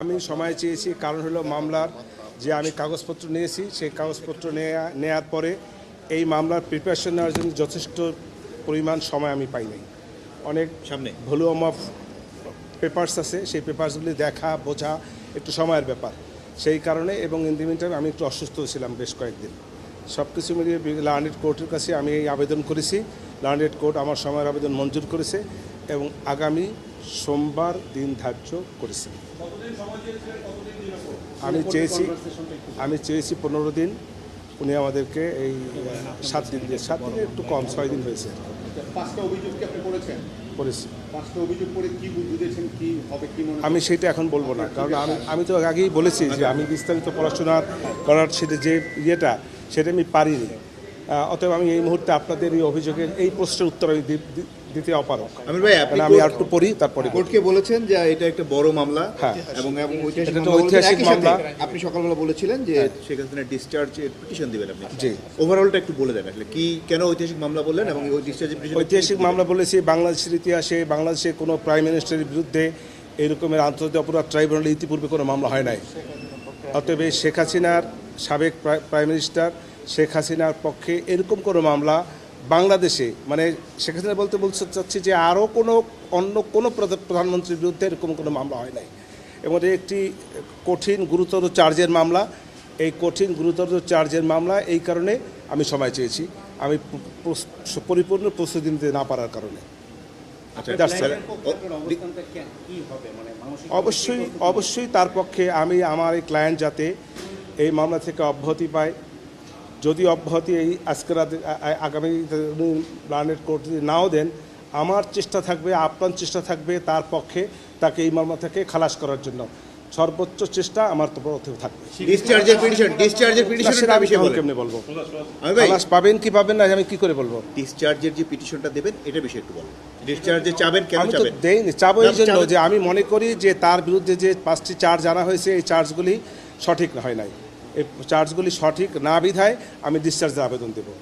আমি সময় চেয়েছি কারণ হলো মামলার যে আমি কাগজপত্র নিয়েছি সেই কাগজপত্র নেয়া নেয়ার পরে এই মামলার প্রিপারেশন নেওয়ার জন্য যথেষ্ট পরিমাণ সময় আমি পাই নাই। অনেক সামনে। ভলিউম অফ পেপার্স আছে সেই পেপার্সগুলি দেখা বোঝা একটু সময়ের ব্যাপার। সেই কারণে এবং ইন দি আমি একটু অসুস্থ ছিলাম বেশ কয়েকদিন। সব কিছু মিলিয়ে লার্নেড কোর্টের কাছে আমি এই আবেদন করেছি। লার্নেড কোর্ট আমার সময়ের আবেদন মঞ্জুর করেছে এবং আগামী সোমবার দিন ধার্য করেছে আমি চেয়েছি আমি চেয়েছি পনেরো দিন উনি আমাদেরকে এই সাত দিন দিয়ে সাত দিনে একটু কম ছয় দিন হয়েছে। করেছেন? করেছি। আমি সেটা এখন বলব না কারণ আমি আমি তো আগেই বলেছি যে আমি বিস্তারিত পড়াশোনার করার সেটা যে ইয়েটা সেটা আমি পারিনি। অতএব আমি এই মুহূর্তে আপনাদের এই অভিযোগের এই প্রশ্নের উত্তর আমি দিতে অপারক আমির ভাই আপনি আমি আর একটু পড়ি তারপরে কোর্টকে বলেছেন যে এটা একটা বড় মামলা হ্যাঁ। এবং এবং ঐতিহাসিক মামলা ঐতিহাসিক মামলা। আপনি সকালবেলা বলেছিলেন যে শেখ হাসিনা ডিসচার্জের পিটিশন দিবেন আপনি। জি। ওভারঅলটা একটু বলে দেন আসলে কি কেন ঐতিহাসিক মামলা বললেন এবং পিটিশন ঐতিহাসিক মামলা বলেছি বাংলাদেশের ইতিহাসে বাংলাদেশে কোনো প্রাইম মিনিস্টারের বিরুদ্ধে এরকমের আন্তর্জাতিক অপরাধ ট্রাইব্যুনালে ইতিপূর্বে কোনো মামলা হয় নাই। অতএব শেখ হাসিনার সাবেক প্রাইম মিনিস্টার শেখ হাসিনার পক্ষে এরকম কোনো মামলা বাংলাদেশে মানে শেখ হাসিনা বলতে বলতে চাচ্ছি যে আরও কোনো অন্য কোনো প্রধা- প্রধানমন্ত্রীর বিরুদ্ধে এরকম কোনো মামলা হয় নাই। এবং একটি কঠিন গুরুতর চার্জের মামলা। এই কঠিন গুরুতর চার্জের মামলা এই কারণে আমি সময় চেয়েছি। আমি পরিপূর্ণ প্রস্তুতি নিতে না পারার কারণে। আচ্ছা মানে অবশ্যই অবশ্যই তার পক্ষে আমি আমার এই ক্লায়েন্ট যাতে এই মামলা থেকে অব্যাহতি পায়। যদি অব্যাহতি এই আজকে রাতে আগামী প্ল্যানেট কোর্ট যদি নাও দেন আমার চেষ্টা থাকবে আপ্রাণ চেষ্টা থাকবে তার পক্ষে তাকে এই মামলা থেকে খালাস করার জন্য। সর্বোচ্চ চেষ্টা আমার তো পথে থাকবে। ডিসচার্জের পিটিশন ডিসচার্জের না, আমি কেমনে বলব? খালাস পাবেন কি পাবেন না আমি কি করে বলব? ডিসচার্জের যে পিটিশনটা দেবেন এটা বিষয়ে একটু বলুন। ডিসচার্জে চাবেন কেন আমি তো দেইনি চাবো এই জন্য যে আমি মনে করি যে তার বিরুদ্ধে যে পাঁচটি চার্জ আনা হয়েছে এই চার্জগুলি সঠিক হয় নাই। এই চার্জগুলি সঠিক না বিধায় আমি ডিসচার্জের আবেদন দেবো।